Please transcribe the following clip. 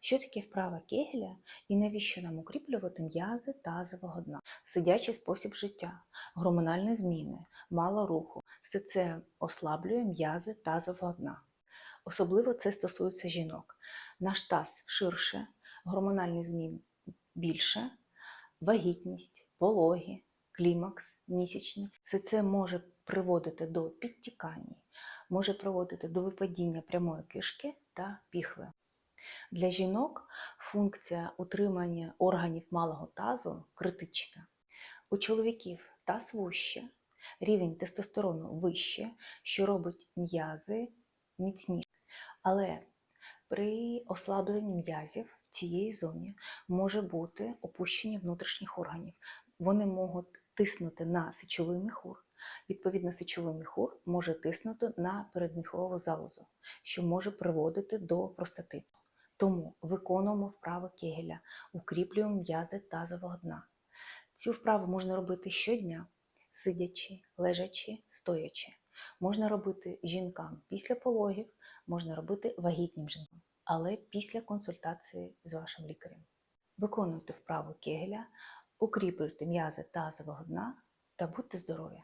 Що таке вправа Кегеля і навіщо нам укріплювати м'язи тазового дна? Сидячий спосіб життя, гормональні зміни, мало руху все це ослаблює м'язи тазового дна. Особливо це стосується жінок. Наш таз ширше, гормональні зміни більше, вагітність, пологи, клімакс, місячні. Все це може приводити до підтікань, може приводити до випадіння прямої кишки та піхви. Для жінок функція утримання органів малого тазу критична. У чоловіків таз вуще, рівень тестостерону вище, що робить м'язи міцніше. Але при ослабленні м'язів в цієї зоні може бути опущення внутрішніх органів. Вони можуть тиснути на сечовий міхур. Відповідно, сечовий міхур може тиснути на передміхурову залозу, що може приводити до простатиту. Тому виконуємо вправи Кегеля, укріплюємо м'язи тазового дна. Цю вправу можна робити щодня, сидячи, лежачи, стоячи. Можна робити жінкам після пологів, можна робити вагітним жінкам, але після консультації з вашим лікарем. Виконуйте вправу Кегеля, укріплюйте м'язи тазового дна та будьте здорові!